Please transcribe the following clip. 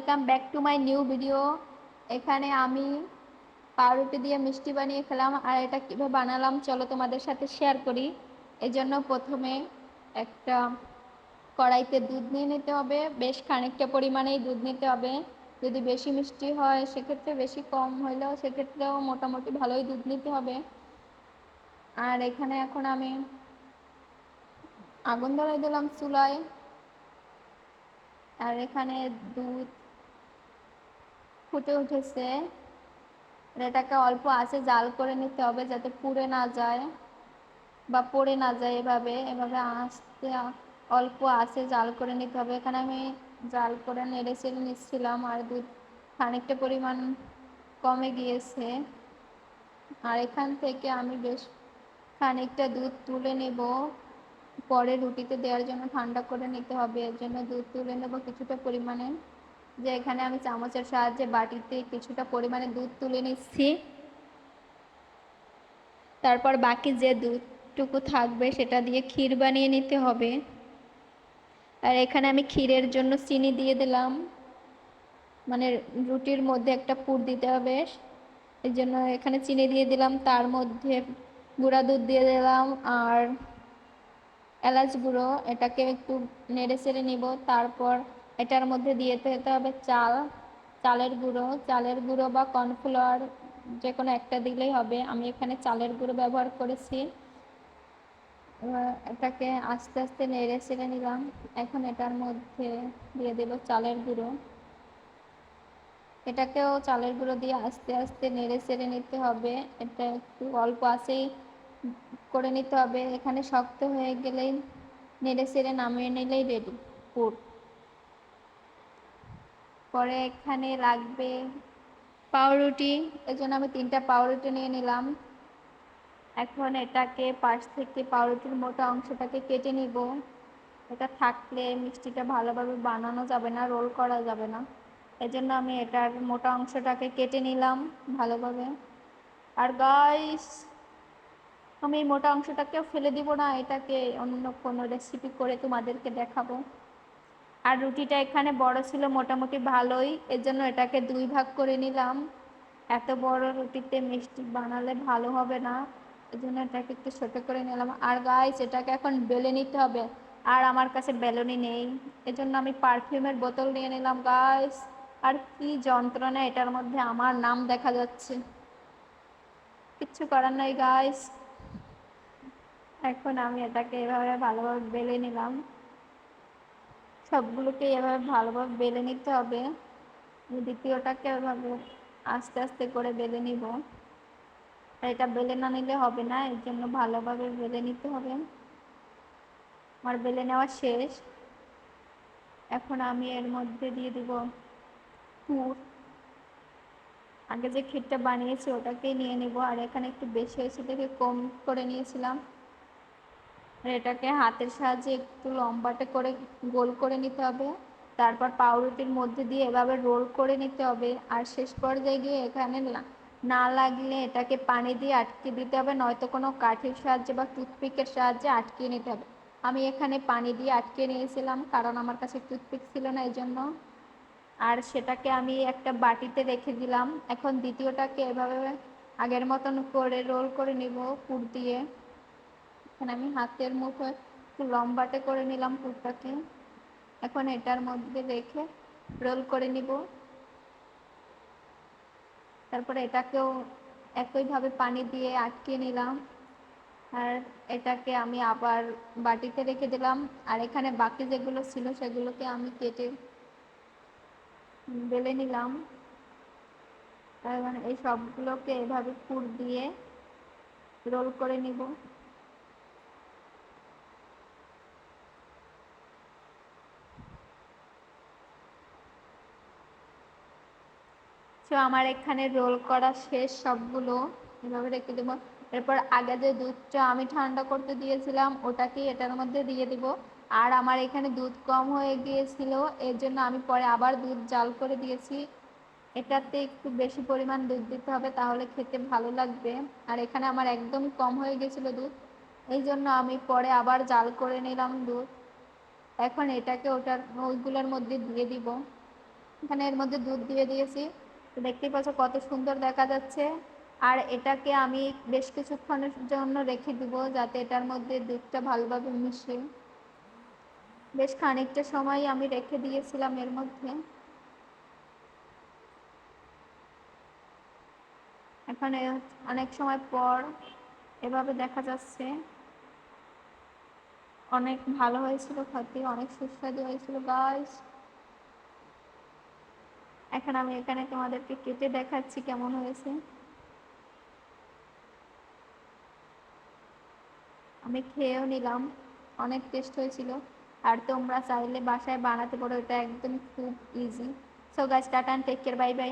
Welcome back to my new video এখানে আমি পাউরুটি দিয়ে মিষ্টি বানিয়ে খেলাম, আর এটা কীভাবে বানালাম চলো তোমাদের সাথে শেয়ার করি। এই জন্য প্রথমে একটা কড়াইতে দুধ নিয়ে নিতে হবে, বেশ খানিকটা পরিমাণেই দুধ নিতে হবে। যদি বেশি মিষ্টি হয়, সেক্ষেত্রে বেশি কম হইলেও সেক্ষেত্রেও মোটামুটি ভালোই দুধ নিতে হবে। আর এখানে এখন আমি আগুন ধরাই দিলাম চুলায়। আর এখানে দুধ ফুটে উঠেছে। এটাকে অল্প আছে জাল করে নিতে হবে যাতে পুড়ে না যায় বা পড়ে না যায় এভাবে। এভাবে আস্তে অল্প আছে জাল করে নিতে হবে। এখানে আমি জাল করে নেড়ে চেড়ে নিচ্ছিলাম আর দুধ খানিকটা পরিমাণ কমে গিয়েছে। আর এখান থেকে আমি বেশ খানিকটা দুধ তুলে নেব। পরে রুটিতে দেওয়ার জন্য ঠান্ডা করে নিতে হবে। এর জন্য দুধ তুলে নেব কিছুটা পরিমাণে। যে এখানে আমি চামচের সাহায্যে বাটিতে কিছুটা পরিমাণে দুধ তুলে নিচ্ছি। তারপর বাকি যে দুধটুকু থাকবে সেটা দিয়ে ক্ষীর বানিয়ে নিতে হবে। আর এখানে আমি ক্ষীরের জন্য চিনি দিয়ে দিলাম। মানে রুটির মধ্যে একটা পুর দিতে হবে। এই জন্য এখানে চিনি দিয়ে দিলাম। তার মধ্যে গুঁড়া দুধ দিয়ে দিলাম। আর এলাচ গুঁড়ো, এটাকে একটু নেড়ে চেড়ে নিব। তারপর এটার মধ্যে দিয়ে যেতে হবে চাল, চালের গুঁড়ো। চালের গুঁড়ো বা কর্নফ্লাওয়ার যে কোনো একটা দিলেই হবে। আমি এখানে চালের গুঁড়ো ব্যবহার করেছি। এটাকে আস্তে আস্তে নেড়ে চেড়ে নিলাম। এখন এটার মধ্যে দিয়ে দেব চালের গুঁড়ো। এটাকেও চালের গুঁড়ো দিয়ে আস্তে আস্তে নেড়ে চেড়ে নিতে হবে। এটা একটু অল্প আছেই করে নিতে হবে। এখানে শক্ত হয়ে গেলেই নেড়ে চেড়ে নামিয়ে নিলেই রেডি। পুর। পরে এখানে লাগবে পাউরুটি এর জন্য আমি তিনটা পাউরুটি নিয়ে নিলাম। এখন এটাকে পাশ থেকে পাউরুটির মোটা অংশটাকে কেটে নিব। এটা থাকলে মিষ্টিটা ভালোভাবে বানানো যাবে না, রোল করা যাবে না। এজন্য আমি এটার মোটা অংশটাকে কেটে নিলাম ভালোভাবে। আর গাইস আমি মোটা অংশটাকেও ফেলে দিব না, এটাকে অন্য কোনো রেসিপি করে তোমাদেরকে দেখাবো। আর রুটিটা এখানে বড় ছিল মোটামুটি ভালোই এর জন্য এটাকে দুই ভাগ করে নিলাম। এত বড় রুটিতে মিষ্টি বানালে ভালো হবে না এই জন্য এটাকে একটু ছোটো করে নিলাম। আর গাইস এটাকে এখন বেলে নিতে হবে, আর আমার কাছে বেলুনি নেই, এজন্য আমি পারফিউমের বোতল নিয়ে নিলাম গাইস আর কি যন্ত্রণা এটার মধ্যে, আমার নাম দেখা যাচ্ছে। কিচ্ছু করার নাই গাইস এখন আমি এটাকে এভাবে ভালোভাবে বেলে নিলাম। সবগুলোকে এভাবে ভালোভাবে বেলে নিতে হবে। দ্বিতীয়টাকে এভাবে আস্তে আস্তে করে বেলে নিব। এটা বেলে না নিলে হবে না, এর জন্য ভালোভাবে বেলে নিতে হবে। আমার বেলে নেওয়া শেষ। এখন আমি এর মধ্যে দিয়ে দিব পুর। আগে যে ক্ষীরটা বানিয়েছি ওটাকেই নিয়ে নিব। আর এখানে একটু বেশি হয়েছে দেখে কম করে নিয়েছিলাম। আর এটাকে হাতের সাহায্যে একটু লম্বাটে করে গোল করে নিতে হবে। তারপর পাউরুটির মধ্যে দিয়ে এভাবে রোল করে নিতে হবে। আর শেষ পর্যায়ে গিয়ে এখানে না লাগলে এটাকে পানি দিয়ে আটকে দিতে হবে, নয়তো কোনো কাঠির সাহায্যে বা টুথপিকের সাহায্যে আটকে নিতে হবে। আমি এখানে পানি দিয়ে আটকে নিয়েছিলাম, কারণ আমার কাছে টুথপিক ছিল না এই জন্য আর সেটাকে আমি একটা বাটিতে রেখে দিলাম। এখন দ্বিতীয়টাকে এভাবে আগের মতন করে রোল করে নিব, পুর দিয়ে। এখানে আমি হাতের মুঠো একটু লম্বাটে করে নিলাম পুরটাকে। এখন এটার মধ্যে রেখে রোল করে নিব। তারপরে এটাকেও একইভাবে পানি দিয়ে আটকে নিলাম। আর এটাকে আমি আবার বাটিতে রেখে দিলাম। আর এখানে বাকি যেগুলো ছিল সেগুলোকে আমি কেটে বেলে নিলাম। মানে এই সবগুলোকে এভাবে পুর দিয়ে রোল করে নিব। তো আমার এখানে রোল করা শেষ সবগুলো। এভাবে রেখে দেবো। এরপর আগে যে দুধটা আমি ঠান্ডা করতে দিয়েছিলাম, ওটাকেই এটার মধ্যে দিয়ে দিব। আর আমার এখানে দুধ কম হয়ে গিয়েছিল, এর জন্য আমি পরে আবার দুধ জাল করে দিয়েছি। এটাতে একটু বেশি পরিমাণ দুধ দিতে হবে, তাহলে খেতে ভালো লাগবে। আর এখানে আমার একদম কম হয়ে গেছিল দুধ, এই জন্য আমি পরে আবার জাল করে নিলাম দুধ। এখন এটাকে ওটার ওইগুলোর মধ্যে দিয়ে দিব। এখানে এর মধ্যে দুধ দিয়ে দিয়েছি। তো দেখতেই পাচ্ছ কত সুন্দর দেখা যাচ্ছে। আর এটাকে আমি বেশ কিছুক্ষণের জন্য রেখে দিব যাতে এটার মধ্যে দুধটা ভালোভাবে মিশে। বেশ খানিকটা সময় আমি রেখে দিয়েছিলাম এর মধ্যে। এখানে অনেক সময় পর এভাবে দেখা যাচ্ছে। অনেক ভালো হয়েছিল খেতে অনেক সুস্বাদু হয়েছিল। গাছ এখন আমি এখানে তোমাদেরকে কেটে দেখাচ্ছি কেমন হয়েছে। আমি খেয়েও নিলাম, অনেক টেস্ট হয়েছিল। আর তোমরা চাইলে বাসায় বানাতে পারো, এটা একদম খুব ইজি সো গাছ টাটান টেক কেয়ার বাই বাই